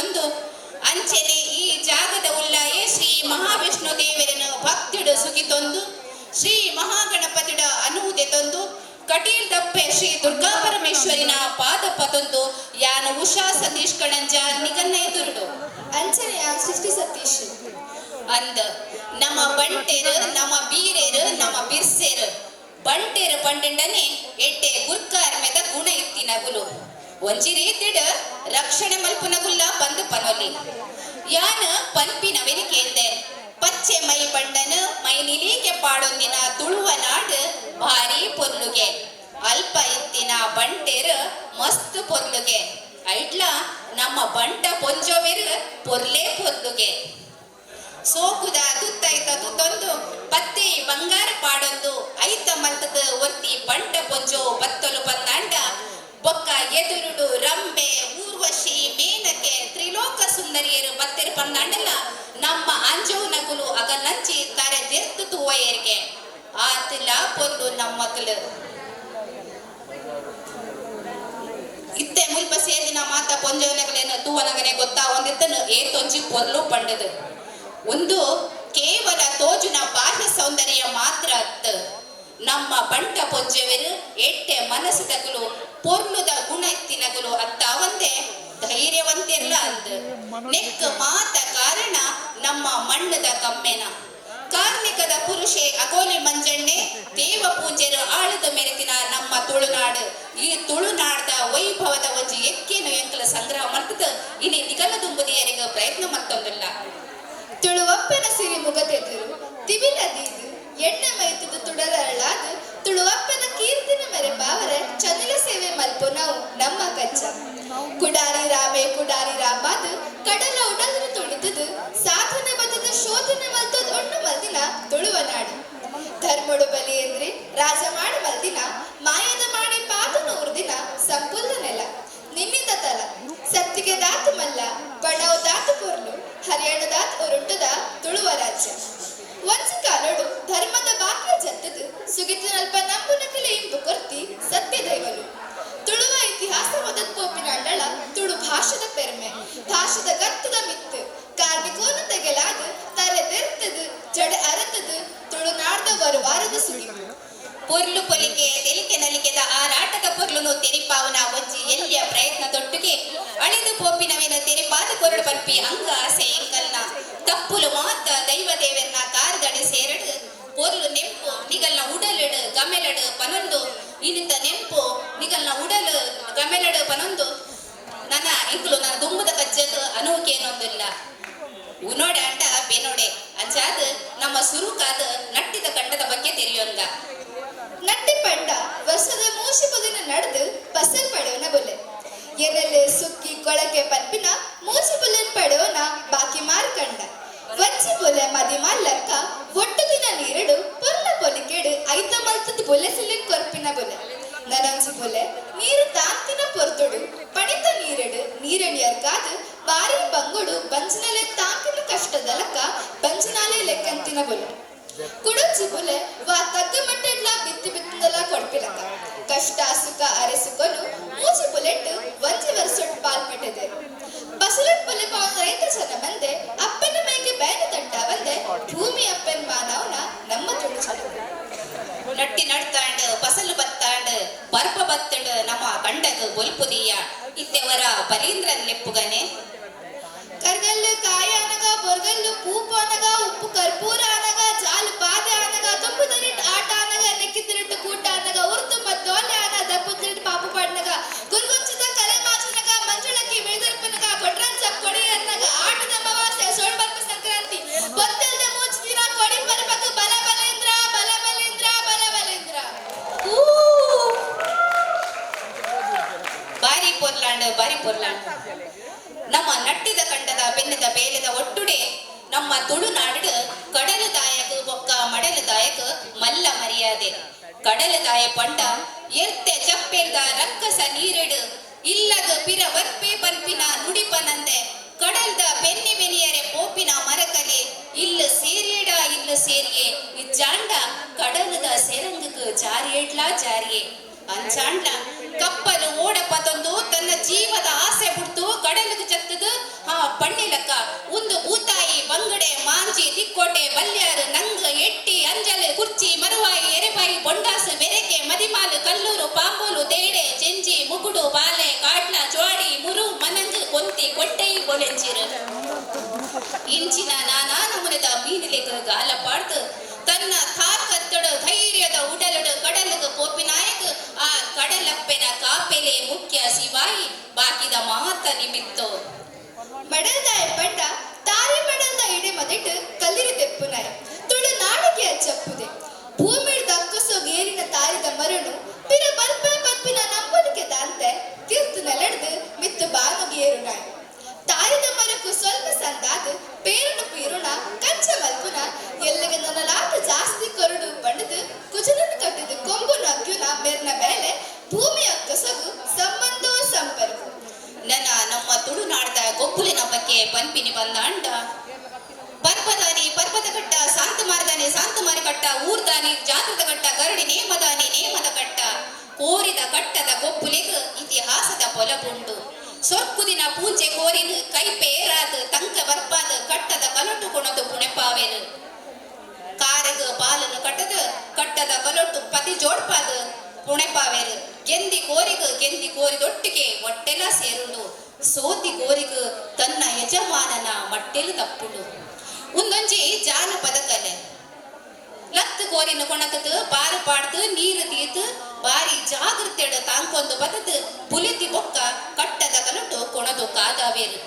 ಪತ್ತೊಂದು ಅಂಚನೆ ಈ ಜಾಗದ ಉಲ್ಲಾಯೆ ಶ್ರೀ ಮಹಾವಿಷ್ಣು ದೇವರನ್ನು ಭಕ್ತಿಡು ಸುಗಿತೊಂದು ಶ್ರೀ ಮಹಾಗಣಪತಿಡ ಅನುಭೂತಿ ತಂದು ಕಟೀಲ್ ದಪ್ಪೆ ಶ್ರೀ ದುರ್ಗಾ ಪರಮೇಶ್ವರಿನ ಪಾದಪ್ಪ ತೊಂದು ಯಾನ ಉಷಾ ಸತೀಶ್ ಕಣಂಜ ನಿಗನ್ನ ಎದುರುಡು. ಅಂಚನೆಯ ಸೃಷ್ಟಿ ಸತೀಶ್. ಅಂದ ನಮ್ಮ ಬಂಟೇರು ನಮ್ಮ ಬೀರೇರು ನಮ್ಮ ಬಿರ್ಸೇರು. ಬಂಟೇರು ಪಂಡೆಂಡನೆ ಎಟ್ಟೆ ಗುರ್ಕಾರ್ ಮೆದ ಗುಣ ಇತ್ತಿನಗುಲು. ಒಂಜಿ ರೀತಿಡ್ ರಕ್ಷಣೆ ಮಲ್ಪುನಗುಲ್ಲ ಬಂದು ಪನೊಲಿ ಯಾನ ಪನ್ಪಿನ ವೆರಿಕೆಂದೆ ಪಚ್ಚೆ ಮೈ ಬಂಡನ, ಮೈ ನಿಲೀಕೆ ಪಾಡೊಂದಿನ ತುಳುವ ನಾಡು ಭಾರಿ ಪೊರ್ಲುಗೆ. ಅಲ್ಪ ಎತ್ತಿನ ಬಂಟೆರ್ ಮಸ್ತ್ ಪೊರ್ಲುಗೆ. ಐಟ್ಲ ನಮ್ಮ ಬಂಟ ಪೊಂಜೋವೆರ್ ಪೊರ್ಲೆ ಪೊರ್ಲುಗೆ. ಸೋಕುದ ತುತ್ತೈತ ತುತ್ತೊಂದು, ಪತ್ತೆ ಬಂಗಾರ ಪಾಡೊಂದು, ಐತ ಮಲ್ತದ ಒತ್ತಿ ಬಂಟ ಪೊಂಜೋ ಬತ್ತಲು ಬಂದಾಂಡ ಬೊಕ್ಕ ಎದುರುಡು ರಂಬೆ ಊರ್ವಶಿ, ಮೇನಕೆ, ತ್ರಿಲೋಕ ಸುಂದರಿಯರು ಬತ್ತಿರು ಪಂದಾಂಡಲ್ಲ ನಮ್ಮ ಅಂಜೋ ನಗುಲು ಅಗ ನಂಚಿ ತಾರೆ ದೆರ್ತು ತೂವಯರ್ಗೆ ಆತಿಲ ಪೊಲ್ಲು ನಮ್ಮ ಇತ್ತೆ ಮುಲ್ಪ ಸೇದಿನ ಮಾತ ಪೊಂಜವನಗಳೇನು ತೂವನಗನೆ ಗೊತ್ತಾ ಒಂದಿತ್ತನು ಏತೊಂಜಿ ಪೊಲ್ಲು ಪಂಡದು. ಒಂದು ಕೇವಲ ತೋಜುನ ಬಾಹ್ಯ ಸೌಂದರ್ಯ ಮಾತ್ರ ಅತ್ತ. ನಮ್ಮ ಬಂಟ ಪೊಂಜವೆರು ಎಟ್ಟೆ ಮನಸ್ಸು ತಗಲು ಪೊರ್ಲುದ ಗುಣ ಎತ್ತಿನಗಲು ಅತ್ತ ಅವಂದೆ ಧೈರ್ಯವಂತೆಲ್ಲ ಅಂದ. ನೆಕ್ಕ ಮಾತ ಕಾರಣ ನಮ್ಮ ಮಣ್ಣದ ಕಮ್ಮೆನ. ಕಾರ್ಮಿಕದ ಪುರುಷೆ, ಅಗೋಲಿ ಮಂಜಣ್ಣೆ, ದೇವ ಪೂಜೆರು ಆಳದ ಮೆರೆತಿನ ನಮ್ಮ ತುಳುನಾಡು. ಈ ತುಳುನಾಡದ ವೈಭವದ ಒಂಜಿ ಎಕ್ಕೇನು ಎಂಕಲ ಸಂಗ್ರಹ ಮಾಡ್ತದ. ಇನಿ ನಿಗಲ ದುಂಬುದಿಯರಿಗೆ ಪ್ರಯತ್ನ ಮತ್ತೊಂದಿಲ್ಲ. ತುಳುವಪ್ಪನ ಸಿರಿ ಹರಿಯಾಣದಾತ್ ಉರುಟದ ತುಳುವ ರಾಜ್ಯ. ಒಂಜಿ ಕಾಲಡು ಧರ್ಮದ ಬಾಕ್ಯ ಜತ್ತದು ಸುಗಿತನಲ್ಪ ನಂಬುನ ಕಲೆ ಇಂಬು ಕೊರ್ತಿ ಸತ್ಯ ದೈವಲು ತುಳುವ ಇತಿಹಾಸ ಮೊದತ್ ಅಂಡಳ ತುಳು ಭಾಷದ ಪೆರ್ಮೆ, ಭಾಷದ ಗತ್ತದ ಮಿತ್ತು. ಕಾರ್ಮಿಕೋನ ತೆಗೆಲಾದ ತಲೆ ತೆರ್ತದು, ಜಡೆ ಅರತದು ತುಳುನಾಡ್ದ ವರುವಾರದ ಸುಳಿ ಪೊರ್ಲು ಪೊಲಿಕೆ ತೆಲಿಕೆ ನಲಿಕೆದ ಆರಾಟದ ಪೊರ್ಲುನು ತೆರಿಪಾವನ ಒಜ್ಜಿ ಎಲ್ಲಿಯ ಪ್ರಯತ್ನ ತೊಟ್ಟುಗೆ? ಸುಕ್ಕಿ ಕಷ್ಟ ಸುಖ ಅರೆಸುಕೊಂಡು ಮೂಚಿ ಬುಲೆಟ್ ಒಂಜಿ ವರ್ಷೊಟ್ಟು ಪಾಲ್ ಬಸರಟ್ ಬುಲೆ ಪಾವನ ರೈತ ಜನ ಬಂದೆ ಅಪ್ಪನ ಮೈಗೆ ಬೇನೆ ತಟ್ಟ ಬಂದೆ ಭೂಮಿ ಅಪ್ಪನ ಮಾನವನ ನಮ್ಮ ತುಳು ಜನ ನಟ್ಟಿ ನಡ್ತಾಂಡ್ ಫಸಲು ಬತ್ತಾಂಡ್ ಬರ್ಪ ಬತ್ತಂಡ್ ನಮ್ಮ ಕಂಡಗ ಬೊಲ್ಪುದಿಯ ಇತ್ತೆವರ ಬಲೀಂದ್ರನ್ ನೆಪ್ಪುಗನೆ. ಕರ್ಗಲ್ಲು ಕಾಯ ಅನಗ ಉಪ್ಪು ಪೂಪು ಅನಗ ಮರ್ಯಾದೆ ಕಡಲ ದಾಯ ಪಂಡ ಎರ್ತೆ ಚಪ್ಪೆರ್ದ ರಕ್ಕಸ ನೀರೆಡು ಇಲ್ಲದ ಪಿರ ವರ್ಪೆ ಪರ್ಪಿನ ನುಡಿಪನಂದೆ ಕಡಲ್ದ ಬೆನ್ನಿ ಬೆನಿಯರೆ ಪೋಪಿನ ಮರಕಲೆ ಇಲ್ಲ ಸೇರಿಯಡ ಇಲ್ಲ ಸೇರಿಯೆ ಇಜ್ಜಾಂಡ ಕಡಲದ ಸೆರಂಗಕ್ಕೆ ಜಾರಿಯಡ್ಲಾ ಜಾರಿಯೇ ಅಂಚಾಂಡ್ಲ ಕಪ್ಪಲು ಓಡಪತೊಂದು ತನ್ನ ಜೀವದ ಆಸೆ ಬಿಡ್ತು ಕಡಲಿಗೆ ಚತ್ತದು ಆ ಕೋರಿಲಕ್ಕ ಒಂದು ಭೂತಾಯಿ ಬಂಗಡೆ, ಮಾಂಜಿ ತಿಕ್ಕೋಟೆ ಬಲ್ಯಾರು, ನಂಗ, ಎಟ್ಟಿ, ಅಂಜಲ್, ಕುರ್ಚಿ, ಮರುವಾಯಿ, ಎರೆಬಾಯಿ, ಬೊಂಡಾಸ ಬೆರೆಕೆ ಮದಿಮಾಲು, ಕಲ್ಲೂರು, ಪಾಂಬೋಲು, ತೇಡೆ, ಜೆಂಜಿ, ಮುಗುಡು, ಬಾಲೆ ಕಾಡ್ಲ ಜೋಡಿ, ಮುರು, ಮನಂಗ್, ಕೊಂತಿ ಕೊಟ್ಟೈ ಕೊಲೆಂಜಿರು ಇಂಚಿನ ನಾನಾ ನಮೂನದ ಮೀನಿಲೆಗ ಗಾಲ ಪಾಡ್ದು, ತನ್ನ ತಾಕತ್ತಡ ಧೈರ್ಯದ ಉಡಲಡು, ಕಡಲಗ ಕೋಪಿನಾಯಕ ಆ ಕಡಲಪ್ಪೆನ ಕಾಪೆಲೆ ಮುಖ್ಯ ಸಿವಾಯಿ ಬಾಕಿದ ಮಾತ ನಿಮಿತ್ತು. ಮಡಲ್ದಾಯ ಪಟ್ಟ, ತಾರಿ ಇಡೆ ಮದಿಟ್ಟು ಕಲ್ಲಿರಿ ತೆಪ್ಪುನಾಯ ತುಳು ನಾಡಿಗೆ ಅಚ್ಚಪ್ಪುದೆ ಭೂಮಿಡ್ದ ಅಕ್ಕಸೋ ಗೇರಿನ ತಾರಿದ ಮರಳು ಪಿರ ಬರ್ಪೆ ಬರ್ಪಿನ ನಂಬಲಿಕೆ ದಾಂತೆ ಕಿರ್ತು ನೆಲಡ್ದು ಮಿತ್ತು ಬಾನು ಏರುನಾಯ ತಾರಿದ ಮರಕ್ಕೂ ಸ್ವಲ್ಪ ಸಂದಾದ, ಪೇರನು ಪೀರುಣ, ಕಂಚ ಮಲ್ಪುನ, ಎಲ್ಲಿಗೆ ನನ್ನಲಾಟ ಜಾಸ್ತಿ ಕೊರಡು ಬಣ್ಣದು, ಕುಜನನ್ನು ಕಟ್ಟಿದ ಕೊಂಬು ನಗ್ಯುನ ಮೆರ್ನ ಮೇಲೆ ಭೂಮಿ ಅಕ್ಕಸಗು ಸಂಬಂಧೋ ಸಂಪರ್ಕ. ನನ್ನ ನಮ್ಮ ತುಳುನಾಡದ ಗೊಬ್ಬುಲಿನ ಬಗ್ಗೆ ಪಂಪಿನಿ ಬಂದ ಅಂಡ ಮಾರಿಕಟ್ಟ ಊರ್ದಾನಿ ಜಾತದ ಕಟ್ಟ ಗರಡಿ ನೇಮದಾನಿ, ನೇಮದ ಕಟ್ಟ ಕೋರಿದ ಕಟ್ಟದ ಗೊಬ್ಬುಲಿಗ ಇತಿಹಾಸದ ಪೊಲಬುಂಡು. ಸೊರ್ಕುದಿನ ಪೂಜೆ ಕೋರಿನ ಕೈಪೇರಾದ ತಂಕ ಬರ್ಪಾದ, ಕಟ್ಟದ ಕಲಟು ಕೊಣದು ಪುಣೆಪಾವೆನು ಕಾರಗ ಪಾಲನ ಕಟ್ಟದ ಕಟ್ಟದ ಕಲೊಟ್ಟು ಪತಿ ಜೋಡ್ಪಾದ ಪುಣೆಪಾವೆರು ಗೆಂದಿ ಕೋರಿಗ ಗೆಂದಿ ಕೋರಿದೊಟ್ಟಿಗೆ ಒಟ್ಟೆಲ ಸೇರುಂಡು. ಸೋತಿ ಕೋರಿಗ ತನ್ನ ಯಜಮಾನನ ಮಟ್ಟೆಲು ತಪ್ಪುಡು. ಒಂದೊಂಜಿ ಜಾನಪದ ಕಲೆ. ಲತ್ತು ಕೋರಿನ ಕೊಣತದು ಬಾರು ಪಾಡ್ದು, ನೀರು ತೀತು ಬಾರಿ ಜಾಗೃತೆಡ ತಾಂಕೊಂದು ಬದದು ಪುಲಿತಿ ಬೊಕ್ಕ ಕಟ್ಟದ ಕಲಟು ಕೊಣದು ಕಾದಾವೇರು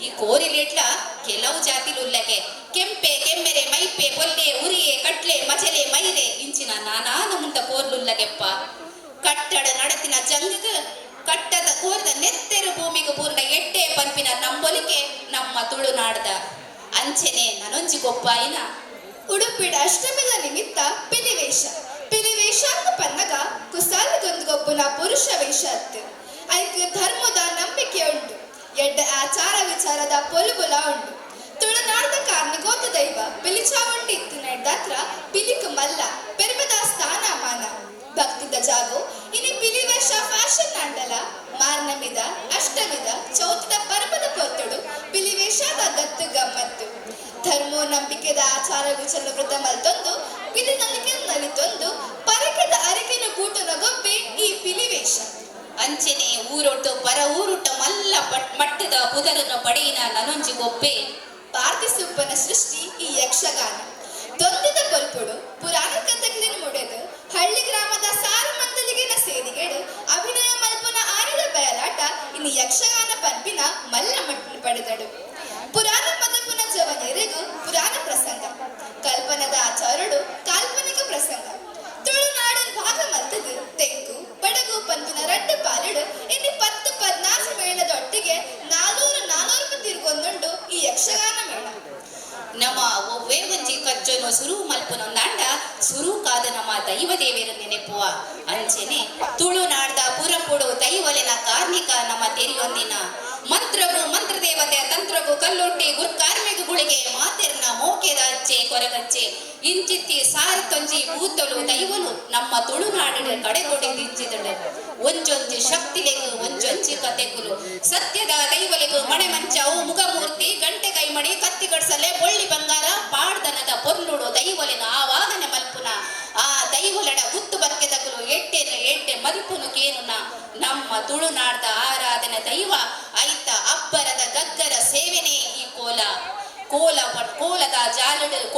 ಈ ಕೋರಿಲೆಟ್ಲ ಕೆಲವು ಜಾತಿಲುಲ್ಲಗೆ ಕೆಂಪೆ ಕೆಮ್ಮೆರೆ, ಮೈಪೆ ಪೊಲ್ಲೆ ಉರಿಯೆ, ಕಟ್ಲೆ, ಮಜಲೆ, ಮೈರೆ, ಇಂಚಿನ ನಾನಾ ನಮುಂತ ಕೋರ್ಲುಲ್ಲಗೆಪ್ಪ ಕಟ್ಟಡ ನಡತಿನ ಜಂಗಗ ಕಟ್ಟದ ಕೋರದ ನೆತ್ತೆರು ಭೂಮಿಗೆ ಪೂರ್ಣ ಎಟ್ಟೆ ಪಂಪಿನ ನಂಬೊಲಿಕೆ ನಮ್ಮ ತುಳುನಾಡ್ದ. ಅಂಚೆನೆ ನನೊಂಜಿ ಗೊಪ್ಪಾಯಿನ ಉಡುಪಿಡ ಅಷ್ಟಮಿದ ನಿಮಿತ್ತ ಪಿಲಿವೇಶ ಪಿಲಿವೇಶಾಂಗ ಪನ್ನಗ, ಕುಸಾಲ ಕುಸಾಲಗೊಂದುಗೊಬ್ಬನ ಪುರುಷ ವೇಷ ಅತ್ತು. ಐಕ್ ಧರ್ಮದ ನಂಬಿಕೆ ಉಂಟು. ಎಡ್ಡ ಆಚಾರ ವಿಚಾರದ ಪೊಲುಬುಲ ಉಂಟು. ತುಳುನಾಡದ ಕಾರ್ನಿಗೋತ ದೈವ ಪಿಲಿಚಾವಂಡಿ ಇತ್ತು ನಡೆದಾತ್ರ ಪಿಲಿಕ ಮಲ್ಲ, ಪೆರ್ಮದ ಸ್ಥಾನಮಾನ. ಭಕ್ತಿದ ಜಾಗೋ, ಇನಿ ಪಿಲಿವೇಶ ಫ್ಯಾಷನ್ ಅಂಡಲ, ಮಾರ್ನಮಿದ, ಅಷ್ಟಮಿದ, ಚೌತದ ಪರ್ವದ ನಂಬಿಕೆದ ಆಚಾರ ವಿಚಾರ ವೃತ ಮಲ್ತೊಂದು ಪಿಲಿ ನಂಬಿಕೆ ನಲಿತೊಂದು ಪರಕೆದ ಅರಕೆನ ಕೂಟನ ಗೊಬ್ಬೆ ಈ ಪಿಲಿವೇಶ ಅಂಚೆನೆ ಊರೊಟ್ಟು ಪರ ಊರುಟ್ಟ ಮಲ್ಲ ಮಟ್ಟದ ಪುದರನ ಪಡೆಯಿನ ನನೊಂಜಿ ಗೊಬ್ಬೆ ಪಾರ್ಥಿಸುಪ್ಪನ ಸೃಷ್ಟಿ ಈ ಯಕ್ಷಗಾನ. ತೊಂದಿದ ಬಲ್ಪುಡು ಪುರಾಣ ಕಥೆಗಳಿನ ಮುಡೆದು, ಹಳ್ಳಿ ಗ್ರಾಮದ ಸಾರು ಮಂದಲಿಗೆನ ಸೇರಿಗೆಡು, ಅಭಿನಯ ಮಲ್ಪನ ಆರಿದ ಬಯಲಾಟ, ಇನ್ನು ಯಕ್ಷಗಾನ ಪಂಪಿನ ಮಲ್ಲ ಮಟ್ಟ ಪಡೆದಡು. ಪುರಾಣ ಮದಪುನ ಜವನೆರೆಗೂ ಪುರಾಣ ಪ್ರಸಂಗ. ಕಲ್ಪನದ ಆಚಾರಡು ಕಾಲ್ಪನಿಕ ಪ್ರಸಂಗ. ತುಳುನಾಡನ್ ಭಾಗ ಮಲ್ತದು ತೆಂಕು ಬಡಗು ಪಂಪಿನ ರಡ್ಡು ಪಾಲಡು, ಇಲ್ಲಿ ಪತ್ತು ಪದ್ನಾಲ್ಕು ಮೇಳದೊಟ್ಟಿಗೆ ನಾನೂರು ನಾನೂರು ತಿರುಗೊಂದುಂಡು ಈ ಯಕ್ಷಗಾನ ಮೇಳ. ನಮ ಒವ್ವೇ ಒಂಜಿ ಕಜ್ಜನು ಸುರು ಮಲ್ಪುನೊಂದಾಂಡ ಸುರು ಕಾದ ನಮ್ಮ ದೈವ ದೇವೇರು ನೆನೆಪುವ. ಅಂಚೆನೆ ತುಳುನಾಡ್ದ ಪುರಪುಡು ದೈವಲೆನ ಕಾರ್ಮಿಕ ನಮ್ಮ ತೆರಿಯೊಂದಿನ. ಮಂತ್ರಗು ಮಂತ್ರ ದೇವತೆ ತಂತ್ರವು ಕಲ್ಲೊಟ್ಟಿ ಗುರ್ಕಾರ್ಮಿಕಗಳಿಗೆ ಮಾತೆರ್ನ ಮೋಕೆದ ಅಚ್ಚೆ, ಕೊರಗಚ್ಚೆ. ಇಂಚಿತ್ತಿ ಸಾರು ತೊಂಜಿ ದೈವಲು ನಮ್ಮ ತುಳುನಾಡಿನ ಕಡೆಗೊಡಿ ದಿಂಚಿದಳು ಒಂಜೊಂಜಿ ಶಕ್ತಿಲೆಗು, ಒಂಜೊಂಜಿ ಕತೆಗುಲು. ಸತ್ಯದ ದೈವಲೆಗು ಮಣೆ ಮಂಚವು ಮುಖಮೂರ್ತಿ, ಗಂಟೆ ಕೈಮಡಿ, ಕತ್ತಿ ಕಡ್ಸಲೆ, ಬೊಳ್ಳಿ ಬಂಗಾರ, ಪಾಡ್ದನದ ಪೊರ್ಲುಡು ದೈವಲಿನ, ಆ ವಾಹನ ಮಲ್ಪುನ. ಆ ದೈವಲಡ ಗುತ್ತು ಬರ್ಕೆದಗುಲು, ಎಟ್ಟೆನ, ಎಟ್ಟೆ ಮಲ್ಪುನು ಕೇನುನ. ನಮ್ಮ ತುಳುನಾಡ್ದ ಆರಾಧನೆ ದೈವ ಐತ ಗಗ್ಗರ ಸೇವೆನೇ ಈ ಕೋಲ. ಕೋಲ ಪಟ್- ಕೋಲದ ಜಾಲಡು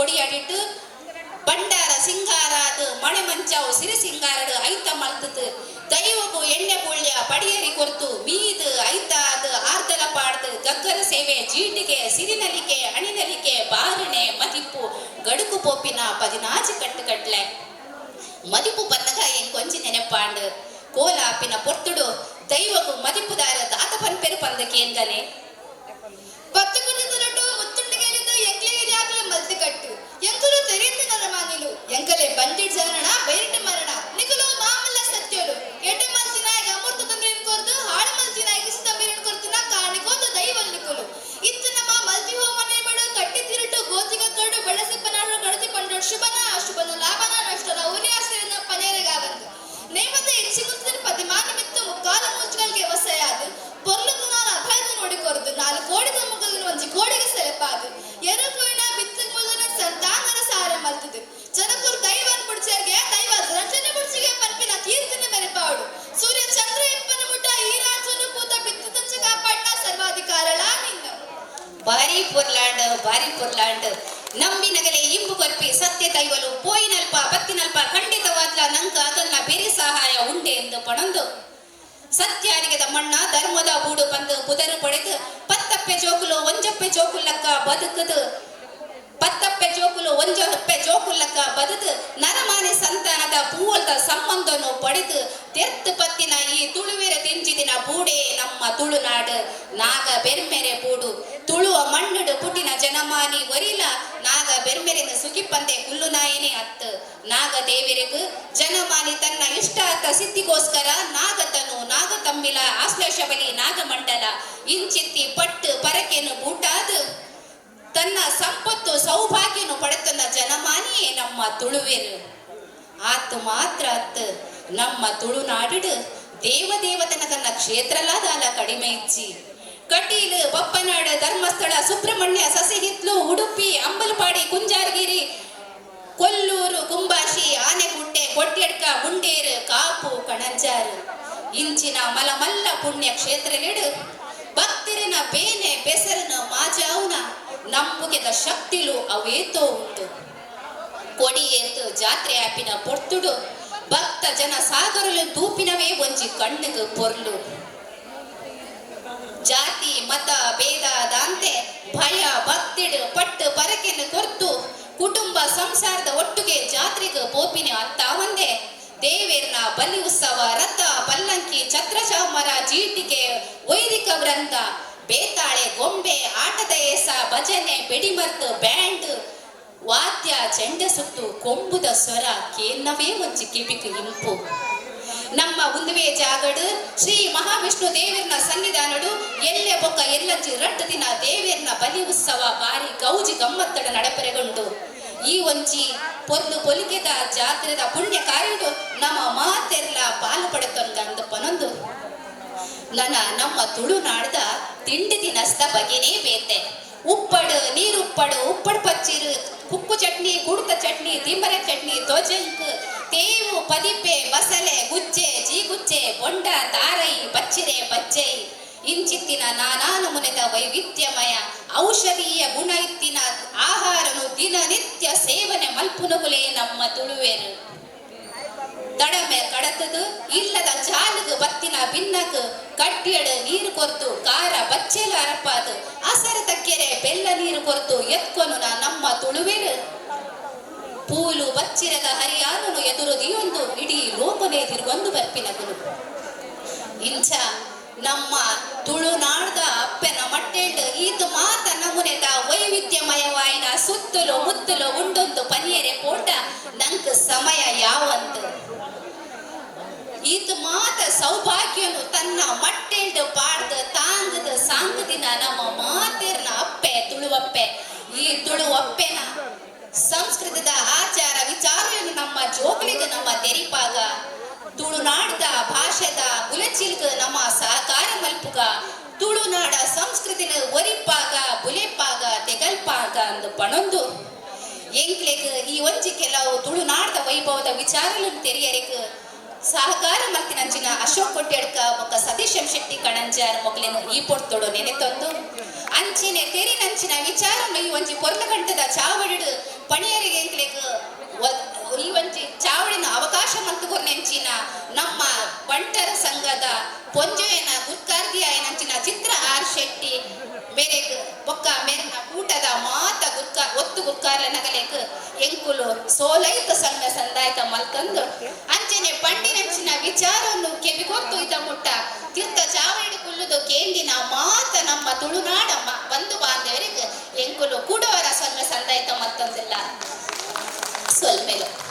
ಬಂಡಾರ ಸಿಂಗಾರಾದ ಮಣೆ ಮಂಚಾವು ಸಿರಿ ಸಿಂಗಾರಡು ಐತ ಮಲ್ತದು ದೈವಗು ಎಣ್ಣೆ ಪುಳ್ಯ ಪಡಿಯರಿ ಕೊರ್ತು ಮೀದು ಐತಾದ ಆರ್ದಲ ಪಾಡ್ದು ಗಗ್ಗರ ಸೇವೆ ಜೀಟಿಗೆ ಸಿರಿನಲಿಕೆ ಅಣಿನಲಿಕೆ ಬಾರಣೆ ಮದಿಪ್ಪು ಗಡುಕು ಪೋಪಿನ ಪದಿನಾಚು ಕಟ್ಟು ಕಟ್ಲೆ. ಮದಿಪು ಪನ್ನಗ ಏನ್ ಕೊಂಚಿ ನೆನೆಪಾಂಡ್. ಕೋಲಾಪಿನ ಪೊರ್ತುಡು ದೈವಗು ಮದಿಪುದಾರ ದಾತ ಪನ್ಪೆರು ಪಂದಕೇನ್ಗನೆ ಪತ್ತು ಕುಣಿತಲಟ್ಟು ಮುತ್ತುಂಡಿಗೆಲಿಂದ ಎಂಕ್ಲೆಗಿರಿ ಆಕಲ ಮಲ್ತಿ ಕಟ್ಟು ಎಂಕುಲು ತೆರೆಯಿಂದ ನರಮಾನಿಲು ಎಂಕಲೆ ಬಂದಿಡ್ ಜನನ ಬೈರಿಟ ಸತ್ಯ ದೈವಲು ಪೋಯಿನಲ್ಪ ಬತ್ತಿನಲ್ಪ ಖಂಡಿತವಾದ್ಲ ನಂಕ ಅದನ್ನ ಬೇರೆ ಸಹಾಯ ಉಂಡೆ ಎಂದು ಪಣಂದು. ಸತ್ಯಾರಿಗೆದ ಮಣ್ಣ ಧರ್ಮದ ಬೂಡು ಬಂದು ಪುದರು ಪಡೆದು, ಪತ್ತಪ್ಪೆ ಜೋಕುಲು, ಒಂಜಪ್ಪೆ ಜೋಕುಲಕ್ಕ ಬದುಕದು. ಜೋಕುಲು ಒಂಜಪ್ಪೆ ಜೋಕುಲಕ್ಕ ಬದುದು ನರಮಾನೆ ಸಂತಾನದ ಪೂವಲ್ದ ಸಂಬಂಧನು ಪಡೆದು ತೆರ್ತು ಪತ್ತಿನ ಈ ತುಳುವೆರ ತಿಂಜಿದಿನ ಬೂಡೆ ನಮ್ಮ ತುಳುನಾಡು. ನಾಗ ಬೆರ್ಮೆರೆ ಬೂಡು ತುಳುವ ಮಣ್ಣುಡು ಪುಟಿನ ಜನಮಾನಿ ವರಿಲ, ನಾಗ ಬೆರ್ಮೆರೆನ ಕುಲ್ಲು ನಾಯಿನಿ ಅತ್ತು. ನಾಗ ದೇವರಿಗೂ ಜನಮಾನಿ ತನ್ನ ಇಷ್ಟ ಸಿದ್ದಿಗೋಸ್ಕರ ಸಿದ್ಧಿಗೋಸ್ಕರ ನಾಗತನು ನಾಗ ತಮ್ಮಿಲ ಆಶ್ಲೇಷ ಬಲಿ ನಾಗಮಂಡಲ. ಇಂಚಿತ್ತಿ ಪಟ್ಟು ಪರಕೆನು ಬೂಟಾದು. ತನ್ನ ಸಂಪತ್ತು ಸೌಭಾಗ್ಯನು ಪಡೆತನ್ನ ಜನಮಾನಿಯೇ ನಮ್ಮ ತುಳುವೇನು. ಆತು ಮಾತ್ರ ಅತ್ ನಮ್ಮ ತುಳುನಾಡಿಡು ತನ್ನ ಕ್ಷೇತ್ರಲಾದಾಲ ಕಡಿಮೆ ಇಚ್ಚಿ ಕಟೀಲು, ಬಪ್ಪನಾಡು, ಧರ್ಮಸ್ಥಳ, ಸುಬ್ರಹ್ಮಣ್ಯ, ಸಸಿಹಿತ್ಲು, ಉಡುಪಿ, ಅಂಬಲಪಾಡಿ, ಕುಂಜಾರ್ಗಿರಿ, ಕೊಲ್ಲೂರು, ಕುಂಬಾಶಿ ಆನೆಗುಡ್ಡೆ ಕೊಟ್ಟೆಡ್ಕ ಮುಂಡೇರು, ಕಾಪು, ಕಣಂಜಾರು. ಇಂಚಿನ ಮಲಮಲ್ಲ ಪುಣ್ಯ ಕ್ಷೇತ್ರಲಿಡು ಭಕ್ತರಿನ ಬೇನೆ, ಬೆಸರನ, ಮಾಜಾವುನ. ನಂಬುಗೆದ ಶಕ್ತಿಲು ಅವೇತೋ ಉಂಟು. ಕೊಡಿ ಎಂದು ಜಾತ್ರೆ ಆಪಿನ ಪೊರ್ತುಡು, ಭಕ್ತ ಜನ ಸಾಗರಲು ತೂಪಿನವೇ ಒಂಜಿ ಕಣ್ಣಿಗೆ ಪೊರ್ಲು. ಜಾತಿ, ಮತ, ಭೇದ, ದಾಂತೆ, ಭಯ, ಭಕ್ತಿಡು, ಪಟ್ಟು ಪರಕೆನ್ನು ಕೊರ್ತು, ಕುಟುಂಬ ಸಂಸಾರದ ಒಟ್ಟಿಗೆ ಜಾತ್ರೆಗೆ ಪೋಪಿನ ಅತ್ತ ಒಂದೇ. ದೇವೇರ್ನ ಬಲಿ ಉತ್ಸವ, ರಥ, ಪಲ್ಲಂಕಿ, ಛತ್ರಚಾಮರ, ಜೀಟಿಗೆ ವೈದಿಕ ವೃಂದ ಬೇತಾಳೆ ಗೊಂಬೆ ಆಟದ ಏಸ, ಭಜನೆ, ಬೆಡಿಮರ್ತು, ಬ್ಯಾಂಡ್. ವಾದ್ಯ ಚೆಂಡ ಸುತ್ತು, ಕೊಂಬುದ ಸ್ವರ, ಕೇನ್ನವೇ ಒಂಜಿ ಕಿವಿಗೆ ಇಂಪು. ನಮ್ಮ ಉಂದುವೆ ಜಾಗಡು, ಶ್ರೀ ಮಹಾವಿಷ್ಣು ದೇವಿರ್ನ ಸನ್ನಿಧಾನಡು. ಎಲ್ಲೆ ಬೊಕ್ಕ ಎಲ್ಲಂಜಿ ರಟ್ಟು ದಿನ ದೇವಿರ್ನ ಬಲಿ ಉತ್ಸವ, ಬಾರಿ ಗೌಜಿ ಗಮ್ಮತ್ತಡ ನಡಪರೆಗೊಂಡು. ಈ ಒಂಚಿ ಪೊಂದು ಪೊಲಿಕೆದ ಜಾತ್ರೆದ ಪುಣ್ಯ ಕಾರ್ಯಡು ನಮ್ಮ ಮಾತೆಲ್ಲ ಪಾಲು ಪಡೆತೊಂದು ಪನೊಂದು. ನನ ನಮ್ಮ ತುಳುನಾಡ್ದ ತಿಂಡಿ ದಿನಸ್ತ ಬಗೆನೇ ಬೇತೆ. ಉಪ್ಪಡು, ನೀರುಪ್ಪಡು, ಉಪ್ಪಡು ಪಚ್ಚಿರು, ಕುಕ್ಕು ಚಟ್ನಿ ಕುಡ್ತ ಚಟ್ನಿ, ತಿಂಬರೆ ಚಟ್ನಿ, ತೊಜಂಕ್, ತೇವು, ಪದಿಪೆ, ಮಸಲೆ, ಗುಜ್ಜೆ, ಜೀಗುಜ್ಜೆ, ಬೊಂಡ, ತಾರೈ ಬಚ್ಚಿರೆ ಬಜ್ಜೈ. ಇಂಚಿತ್ತಿನ ನಾನಾನು ಮುನೆದ ವೈವಿಧ್ಯಮಯ, ಔಷಧೀಯ ಗುಣ ಇತ್ತಿನ ಆಹಾರನು ದಿನನಿತ್ಯ ಸೇವನೆ ಮಲ್ಪುನಗುಲೇ ನಮ್ಮ ತುಳುವೆರು. ತಡಮೆ ಕಡತದು, ಇಲ್ಲದ ಜಾಲಗ ಬತ್ತಿನ ಬಿನ್ನಕ್ ಕಡ್ಡಿಯಡು ನೀರು ಕೊರ್ತು ಕಾರ ಬಚ್ಚೆಲು ಅರಪಾದು ಅಸರ ತಕ್ಕೆರೆ ಬೆಲ್ಲ ನೀರು ಕೊರ್ತು ಎತ್ಕೊನು ನಮ್ಮ ತುಳುವೆರು ಪೂಲು ಬಚ್ಚಿರದ ಹರಿಯಾನನು ಎದುರು ದಿಯೊಂದು, ಇಡೀ ಲೋಕನೇ ತಿರುಗೊಂದು ಬರ್ಪಿನಗುಲು ಇಂಚ ನಮ್ಮ ತುಳುನಾಡ್ದ ಅಪ್ಪೆನ ಮಟ್ಟೆಡ್ ಈತ ಮಾತ ನಮುನೆದ ವೈವಿಧ್ಯಮಯವಾಯಿನ ಸುತ್ತಲು ಮುತ್ತಲು ಉಂಡೊಂದು ಪನಿಯರೆ ರಿಪೋರ್ಟ್ ನಂಗ್ ಸಮಯ ಯಾವಂತ? ಈತ ಮಾತ ಸೌಭಾಗ್ಯನು ತನ್ನ ಮಟ್ಟೆಂಡ ಪಾಡ್ದ ತಾಂಗದ ಸಾಂಗದಿನ ನಮ್ಮ ಮಾತೆರ್ನ ಅಪ್ಪೆ ತುಳುವಪ್ಪೆ. ಈ ತುಳುವಪ್ಪೆನ ಸಂಸ್ಕೃತದ ಆಚಾರ ವಿಚಾರವನ್ನು ನಮ್ಮ ಜೋಕಳಿಗೆ ನಮ್ಮ ತೆರಿಪಾಗ. ತುಳುನಾಡದ ಭಾಷೆದ ಬುಲೆಚಿಲ್ಗ ನಮ್ಮ ಸಹಕಾರ ಮಲ್ಪುಗ. ತುಳುನಾಡ ಸಂಸ್ಕೃತಿನ ಒರಿಪಾಗ ಬುಲೆಪಾಗ ತೆಗಲ್ಪಾಗ ಅಂದು ಪಣೊಂದು. ಎಂಕ್ಲೆಗ್ ಈ ಒಂಜಿ ಕೆಲವು ತುಳುನಾಡದ ವೈಭವದ ವಿಚಾರలను ತೆರಿಯರಿಕ್. ಸಹಕಾರ ಮಲ್ತಿನಂಚಿನ ಅಶೋಕ್ ಕೊಟ್ಯಡ್ಕ ಮೊಕ್ಕ ಸತೀಶ್ ಶೆಟ್ಟಿ, ಕಣಂಜಾರ್, ಮೊಗ್ಲೆನು ಈ ಪೊಡ್ತೊಡು ನೆನೆತೊಂದು ಅಂಚಿನ ತೆರಿನಂಚಿನ ವಿಚಾರ ಈ ಒಂಜಿ ಪೊರ್ಲಗಂಟದ ಚಾವಡಿಡು ಪಣಿಯರಿಗೆ ಎಂಕ್ಲೆಗ್ ಒಂಜಿ ಚಾವಡಿನ ಅವಕಾಶ ಮಂತುಕೊರ್ನೆಂಚಿನ ನಮ್ಮ ಬಂಟರ ಸಂಘದ ಪೊಂಜೆಯನ ಆಯ್ನಂಚಿನ ಚಿತ್ರ ಆರ್ ಶೆಟ್ಟಿ ಬೇರೆ ಬೊಕ್ಕ ಮೇರೆನ ಕೂಟದ ಮಾತ ಗುರ್ಕ ಒತ್ತು ಗುರ್ಕಾರ್ಲ ನಗಲೆಗ್ ಎಂಕುಲು ಸೋಲೈತ ಸಂಘ ಸಂದಾಯತ ಮಲ್ತಂದು ಅಂಚನೆ ಪಂಡಿನಂಚಿನ ವಿಚಾರವನ್ನು ಕೆವಿಗೊತ್ತು ಇದ ಮುಟ್ಟ. ತೀರ್ಥ ಚಾವಡಿ ಕುಲ್ಲುದು ಕೇಂದಿನ ಮಾತ ನಮ್ಮ ತುಳುನಾಡ ಬಂಧು ಬಾಂಧವರಿಗೆ ಎಂಕುಲು ಕೂಡವರ ಸಂಘ ಸಂದಾಯತ ಮತ್ತೊಂದಿಲ್ಲ suéltelo.